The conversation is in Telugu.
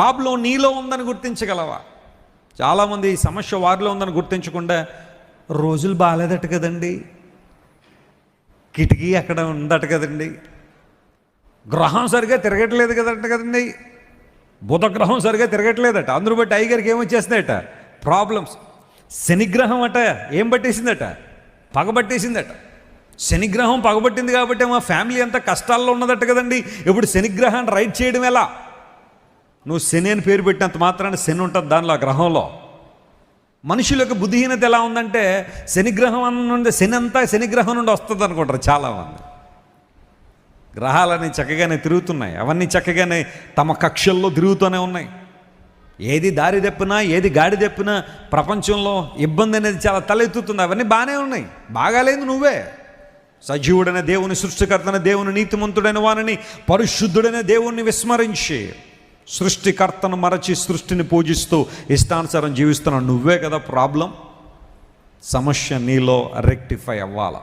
ప్రాబ్లం నీలో ఉందని గుర్తించగలవా? చాలామంది ఈ సమస్య వారిలో ఉందని గుర్తించకుండా రోజులు బాగాలేదట కదండి. కిటికీ అక్కడ ఉందట కదండి. గ్రహం సరిగా తిరగట్లేదు కదట కదండి. బుధగ్రహం సరిగా తిరగట్లేదట. అందరూ బట్టి అయ్యగారికి ఏమొచ్చేస్తుందట ప్రాబ్లమ్స్. శనిగ్రహం అట ఏం పట్టేసిందట? పగబట్టేసిందట శనిగ్రహం పగబట్టింది కాబట్టి మా ఫ్యామిలీ అంతా కష్టాల్లో ఉన్నదట కదండి. ఇప్పుడు శనిగ్రహాన్ని రైట్ చేయడం ఎలా? నువ్వు శని అని పేరు పెట్టినంత మాత్రాన శని ఉంటుంది దానిలో ఆ గ్రహంలో. మనుషులకు బుద్ధిహీనత ఎలా ఉందంటే శనిగ్రహం నుండి శని అంతా శనిగ్రహం నుండి వస్తుంది అనుకుంటారు చాలామంది. గ్రహాలన్నీ చక్కగానే తిరుగుతున్నాయి. అవన్నీ చక్కగానే తమ కక్షల్లో తిరుగుతూనే ఉన్నాయి. ఏది దారి తెప్పినా ఏది గాడి తెప్పినా ప్రపంచంలో ఇబ్బంది అనేది చాలా తలెత్తుతుంది. అవన్నీ బాగానే ఉన్నాయి. బాగాలేదు నువ్వే. సజీవుడైన దేవుని సృష్టికర్తన దేవుని నీతిమంతుడైన వానని పరిశుద్ధుడైన దేవుణ్ణి విస్మరించి సృష్టికర్తను మరచి సృష్టిని పూజిస్తూ ఇష్టానుసారం జీవిస్తున్నావు నువ్వే కదా ప్రాబ్లం? సమస్య నీలో రెక్టిఫై అవ్వాల.